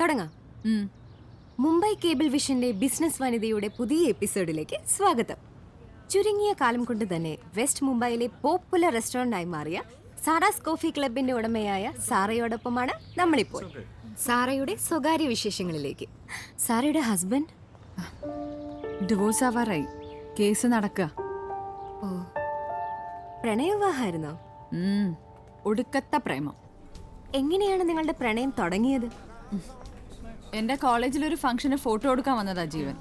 തുടങ്ങാം. മുംബൈ കേബിൾ വിഷന്റെ ബിസിനസ് വനിതയുടെ പുതിയ എപ്പിസോഡിലേക്ക് സ്വാഗതം. ചുരുങ്ങിയ കാലം കൊണ്ട് തന്നെ വെസ്റ്റ് മുംബൈയിലെ പോപ്പുലർ റെസ്റ്റോറന്റായി മാറിയ സാറാസ് കോഫി ക്ലബിന്റെ ഉടമയായ സാറയോടൊപ്പമാണ് നമ്മളിപ്പോൾ. സാറയുടെ സ്വകാര്യ വിശേഷങ്ങളിലേക്ക്. സാറയുടെ ഹസ്ബൻഡ്? ഡിവോഴ്സ് ആവാറായി. കേസ് നടക്കുക ഓ. പ്രണയവിവാഹമായിരുന്നോ? ഉം. ഒടുക്കത്തെ പ്രേമം. എങ്ങനെയാണ് നിങ്ങളുടെ പ്രണയം തുടങ്ങിയത്? എന്റെ കോളേജിൽ ഒരു ഫംഗ്ഷന് ഫോട്ടോ എടുക്കാൻ വന്നതാ ജീവൻ.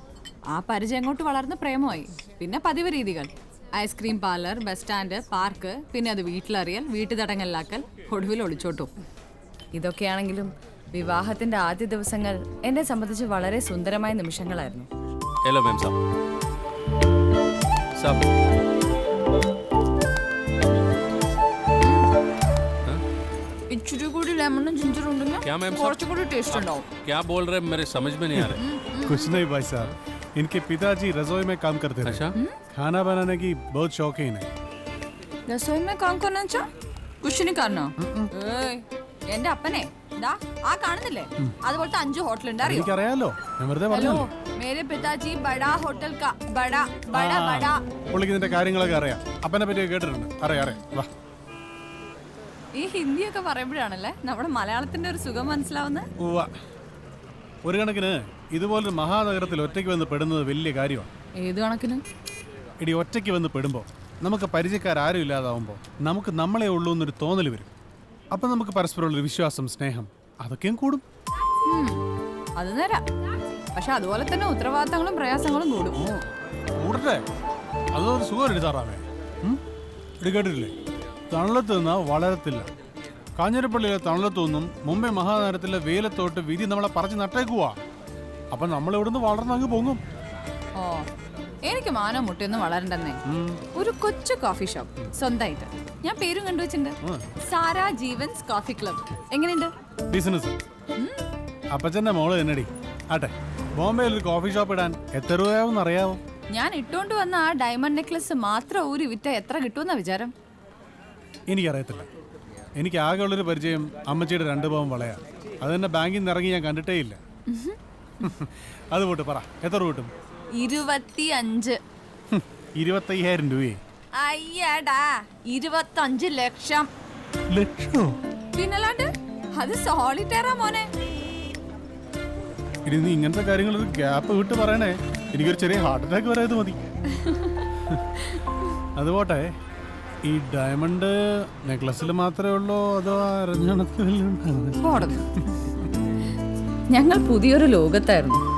ആ പരിചയം അങ്ങോട്ട് വളർന്ന് പ്രേമമായി. പിന്നെ പതിവ് രീതികൾ. Ice cream parlour bus stand park പിന്നെ അത് വീട്ടിലറിയൽ വീട്ടുതടങ്ങലിലാക്കൽ ഒടുവിൽ ഒളിച്ചോട്ടും. ഇതൊക്കെയാണെങ്കിലും വിവാഹത്തിന്റെ ആദ്യ ദിവസങ്ങൾ എന്നെ സംബന്ധിച്ച് വളരെ സുന്ദരമായ നിമിഷങ്ങളായിരുന്നു. ഹലോ മാം സാബ് ഇച്ചിരി കൂടി ലെമണും ജിഞ്ചറും ഉണ്ടെങ്കിൽ क्या मैम साहब കുറച്ചുകൂടി ടേസ്റ്റ് ഉണ്ടാവും क्या बोल रहे हैं मेरे समझ में नहीं आ रहा कुछ नहीं भाई साहब इनके पिताजी रसोई में काम करते थे अच्छा खाना बनाने की बहुत शौकीन है രസോയി മേ കാം കർണ വെച്ചാ കുഷിനി കാരണോ ഏയ് എന്റെ അപ്പനെ ദാ ആ കാണുന്നില്ലേ അതുപോലത്തെ അഞ്ച് ഹോട്ടൽ ഉണ്ട് അറിയോ എനിക്കറിയാലോ ഞാൻ വെറുതെ ഹലോ പറഞ്ഞു മേരെ പിതാജി ബഡാ ഹോട്ടൽ കാ ബഡാ ബഡാ ബഡാ പുള്ളിക്ക് ഇതിന്റെ കാര്യങ്ങളൊക്കെ അറിയാം അപ്പനെ പറ്റി കേട്ടിട്ടുണ്ട് അറിയാം അറിയാം വാ ഈ ഹിന്ദിയൊക്കെ പറയുമ്പോഴാണല്ലേ നമ്മുടെ മലയാളത്തിന്റെ ഒരു സുഖം മനസ്സിലാവുന്നത് ഉവ്വ. ഒരു കണക്കിന് ഇതുപോലൊരു മഹാനഗരത്തിൽ ഒറ്റയ്ക്ക് വന്ന് പെടുന്നത് വലിയ കാര്യമാണ്. ഏത് കണക്കിന്? ഇടി ഒറ്റയ്ക്ക് വന്ന് പെടുമ്പോൾ നമുക്ക് പരിചയക്കാരും ഇല്ലാതാവുമ്പോൾ നമുക്ക് നമ്മളെ ഉള്ളൂ എന്നൊരു തോന്നൽ വരും. അപ്പം നമുക്ക് പരസ്പരമുള്ളൊരു വിശ്വാസം സ്നേഹം അതൊക്കെയും കൂടും. ഉം, അത് നേരാ. പക്ഷെ അതുപോലെ തന്നെ ഉത്തരവാദിത്തങ്ങളും പ്രയാസങ്ങളും കൂടും. കൂടട്ടെ. അതൊരു സുഖം ഇടി കേട്ടിട്ടില്ലേ? തണലത്ത് നിന്ന് വളരത്തില്ല. കാഞ്ഞിരപ്പള്ളിയിലെ തണലത്തു നിന്നും മുംബൈ മഹാനഗരത്തിലെ വെയിലത്തോട്ട് വിധി നമ്മളെ പറിച്ച് നട്ടേക്കുവാ. അപ്പൊ നമ്മൾ ഇവിടുന്ന് വളർന്നങ്ങ് പൊങ്ങും. ഓ എനിക്ക് മാനം മുട്ടിന്ന് വളരണ്ടെന്നേ ഒരു കൊച്ചു കോഫി ഷോപ്പ് സ്വന്തമായിട്ട്. ഞാൻ പേരും കണ്ടുവച്ചിട്ടുണ്ട്. സാരാ ജീവൻസ് കോഫി ക്ലബ് എങ്ങനെയുണ്ട്? ബിസിനസ് അപ്പച്ചന്റെ മോൾ എന്നടി. ആട്ടെ ബോംബെയിൽ ഒരു കോഫി ഷോപ്പ് ഇടാൻ എത്ര രൂപയാവും അറിയാവോ ഞാൻ ഇട്ടോണ്ട് വന്ന ആ ഡയമണ്ട് നെക്ലസ് മാത്രം ഊരി വിറ്റ എത്ര കിട്ടുമെന്ന വിചാരം. എനിക്കറിയത്തില്ല. എനിക്ക് ആകെയുള്ളൊരു പരിചയം അമ്മച്ചിയുടെ രണ്ട് പവൻ വളയാ. അത് തന്നെ ബാങ്കിൽ നിന്ന് ഇറങ്ങി ഞാൻ കണ്ടിട്ടേ ഇല്ല. അത് പോട്ട് പറ. എത്ര രൂപ കിട്ടും ഇരുപത്തി അഞ്ച് ഹും, ഇരുപത്തയ്യായിരം രൂപയെ? അയ്യടാ ഇരുപത്തഞ്ച് ലക്ഷം. ലക്ഷോ? പിന്നല്ലാണ്ട് അത് സോളിറ്റേറാ മോനെ. ഇനി നീ ഇങ്ങനത്തെ കാര്യങ്ങൾ ഒരു ഗ്യാപ്പ് വിട്ട് പറയണേ. എനിക്കൊരു ചെറിയ ഹാർട്ട് അറ്റാക്ക് വരാത് മതി. അതുപോട്ടെ ഈ ഡയമണ്ട് നെക്ലസിൽ മാത്രമേ ഉള്ളൂ അതോ ഞങ്ങൾ പുതിയൊരു ലോകത്തായിരുന്നു.